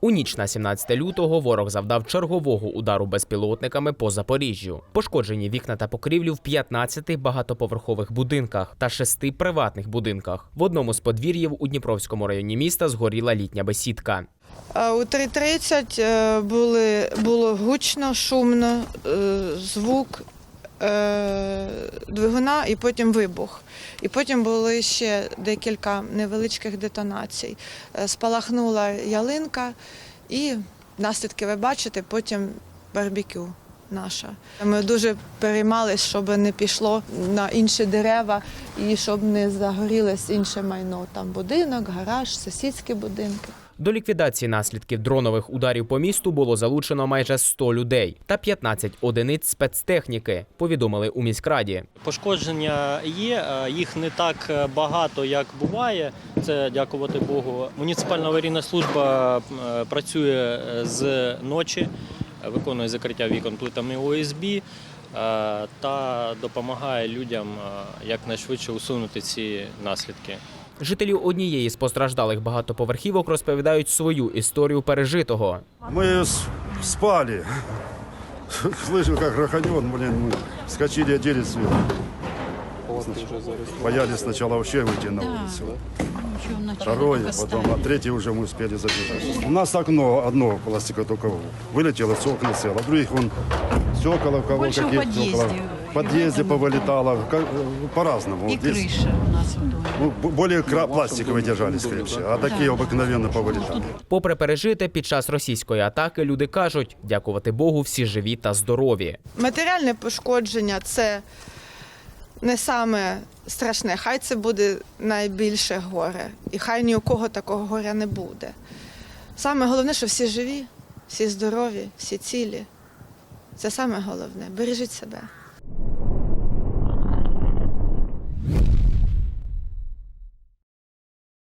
У ніч на 17 лютого ворог завдав чергового удару безпілотниками по Запоріжжю. Пошкоджені вікна та покрівлю в 15 багатоповерхових будинках та 6 приватних будинках. В одному з подвір'їв у Дніпровському районі міста згоріла літня бесідка. У 3.30 е, було гучно, шумно, е, звук двигуна і потім вибух. І потім були ще декілька невеличких детонацій. Е, Спалахнула ялинка і наслідки ви бачите, потім барбекю наша. Ми дуже переймалися, щоб не пішло на інші дерева і щоб не загорілось інше майно. Там будинок, гараж, сусідські будинки. До ліквідації наслідків дронових ударів по місту було залучено майже 100 людей та 15 одиниць спецтехніки. Повідомили у міськраді. Пошкодження є, е, їх не так е, багато, як буває. Це дякувати Богу. Муніципальна аварійна служба е, працює з ночі, виконує закриття вікон плитами ОСБ та допомагає людям якнайшвидше усунути ці наслідки. Жителі однієї з постраждалих багатоповерхівок розповідають свою історію пережитого. Мы с- спали. Слышу, как гроханет, блин, мы вскочили, одели сверху. Боялись сначала вообще выйти на улицу. Второе, потом, а третье уже мы успели забежать. У нас окно одно пластиковое только вылетело, с окна цело. В других вон стекла у кого Больше в какие подъезде. В подъезде И в этом- повылетало, как- э, по-разному. И Вот здесь, крыша у нас в доме. ну, б- более кра- пластиковые держались крепче, а такие обыкновенно повылетали. Попри пережите під час російської атаки, люди кажуть, дякувати Богу, всі живі та здорові. Матеріальне пошкодження це не саме страшне. Хай це буде найбільше горе. І хай ні у кого такого горя не буде. Саме головне, що всі живі, всі здорові, всі цілі. Це саме головне. Бережіть себе.